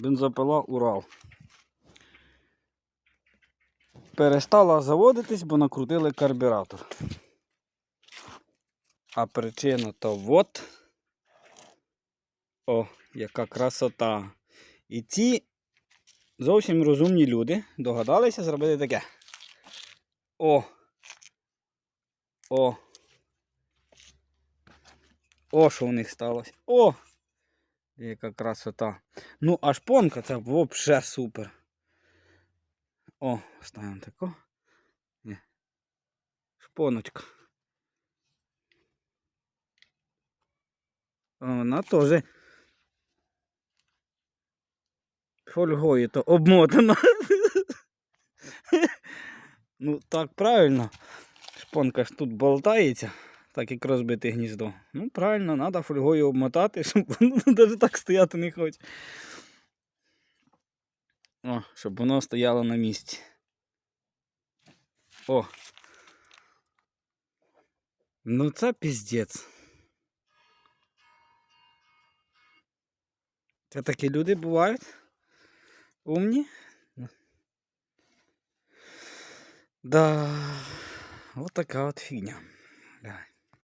Бензопила Урал. Перестала заводитись, бо накрутили карбюратор. А причина то вот. О, яка красота. І ці зовсім розумні люди догадалися зробити таке. О. О. О, що у них сталося. О! Яка красота. Ну, а шпонка це взагалі супер. О, ставимо тако. Ні. Шпоночка. Вона теж фольгою то обмотана. ну, так правильно. Шпонка ж тут болтається, так як розбите гніздо. Ну, правильно, треба фольгою обмотати, щоб воно навіть так стояти не хоче. О, щоб воно стояло на місці. О. Ну це піздець. Це такі люди бувають. Умні. Да. Вот така от фігня.